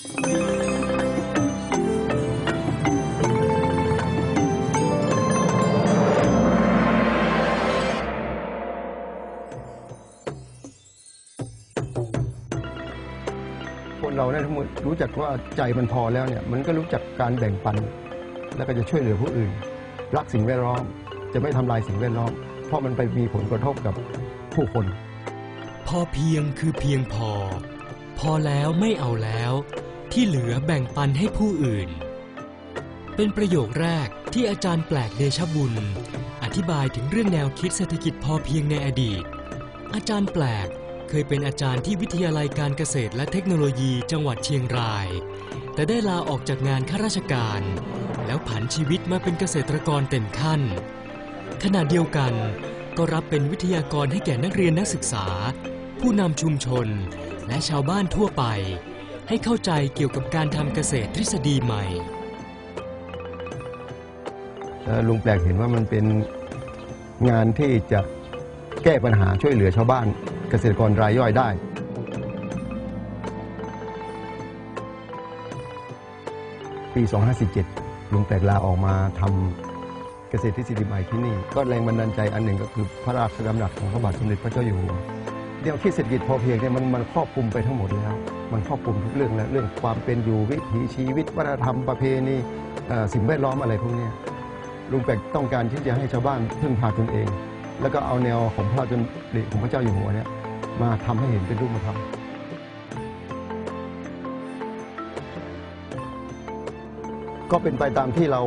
คนเราเนี่ยทั้งหมดรู้จักว่าใจมันพอแล้วเนี่ย มันก็รู้จักการแบ่งปัน แล้วก็จะช่วยเหลือผู้อื่น รักสิ่งแวดล้อม จะไม่ทำลายสิ่งแวดล้อม เพราะมันไปมีผลกระทบกับผู้คน พอเพียงคือเพียงพอ พอแล้วไม่เอาแล้ว ที่เหลือแบ่งปันให้ผู้อื่น เป็นประโยคแรกที่อาจารย์แปลกเดชบุญ อธิบายถึงเรื่องแนวคิดเศรษฐกิจพอเพียงในอดีต อาจารย์แปลกเคยเป็นอาจารย์ที่วิทยาลัยการเกษตรและเทคโนโลยีจังหวัดเชียงราย แต่ได้ลาออกจากงานข้าราชการ แล้วผันชีวิตมาเป็นเกษตรกรเต็มขั้น ขณะเดียวกันก็รับเป็นวิทยากรให้แก่นักเรียนนักศึกษา ผู้นำชุมชน และชาวบ้านทั่วไป ให้เข้าใจเกี่ยวกับการทำเกษตรทฤษฎีใหม่ ลุงแปลกเห็นว่ามันเป็นงานที่จะแก้ปัญหาช่วยเหลือชาวบ้านเกษตรกรรายย่อยได้ ปี 2547 ลุงแปลกลาออกมาทำเกษตรทฤษฎีใหม่ที่นี่ ก็แรงบันดาลใจอันหนึ่งก็คือพระราชดำรัสของพระบาทสมเด็จพระเจ้าอยู่หัวเดี๋ยวคิดเศรษฐกิจพอเพียงเนี่ยมันมันครอบคลุมไปทั้งหมดแล้ว มันครอบคลุมทุกเรื่องแล้วเรื่องความเป็นอยู่วิถีชีวิตวัฒนธรรมประเพณีสิ่งแวดล้อมอะไรพวกนี้ลุงแปกต้องการที่จะให้ชาวบ้านพึ่งพาตนเอง แล้วก็เอาแนวของพระราชดำริของพระเจ้าอยู่หัวเนี่ยมาทำให้เห็นเป็นรูปธรรมก็เป็นไปตามที่เรา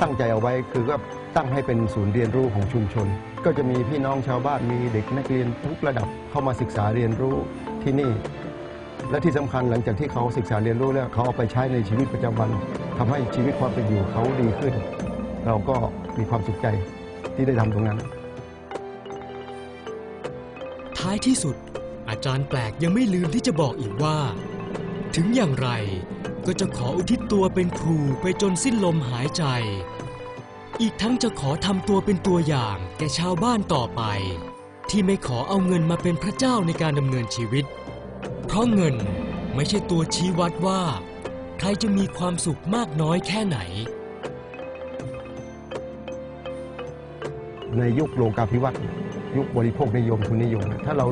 ตั้งใจเอาไว้คือก็ตั้งให้เป็นศูนย์เรียนรู้ของชุมชน ก็จะมีพี่น้องชาวบ้านมีเด็กนักเรียนทุกระดับเข้ามาศึกษาเรียนรู้ที่นี่ และที่สำคัญหลังจากที่เขาศึกษาเรียนรู้แล้วเขาเอาไปใช้ในชีวิตประจำวันทำให้ชีวิตความเป็นอยู่เขาดีขึ้น เราก็มีความสุขใจที่ได้ทำตรงนั้น ท้ายที่สุด อาจารย์แปลกยังไม่ลืมที่จะบอกอีกว่า ถึงอย่างไรก็จะขออุทิศตัวเป็นครูไปจนสิ้นลมหายใจ อีกทั้งจะขอทำตัวเป็นตัวอย่างแก่ชาวบ้านต่อไป ที่ไม่ขอเอาเงินมาเป็นพระเจ้าในการดำเนินชีวิต เพราะเงินไม่ใช่ตัวชี้วัดว่า ใครจะมีความสุขมากน้อยแค่ไหน ในยุคโลกาภิวัตน์ยุคบริโภคนิยมทุนนิยม ถ้าเรา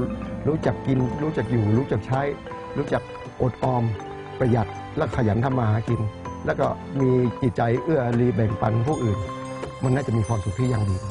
รู้จักกิน รู้จักอยู่ รู้จักใช้ รู้จักอดออม ประหยัดและขยันทำมาหากิน แล้วก็มีจิตใจเอื้อรีแบ่งปันผู้อื่น มันน่าจะมีความสุขที่ยั่งยืน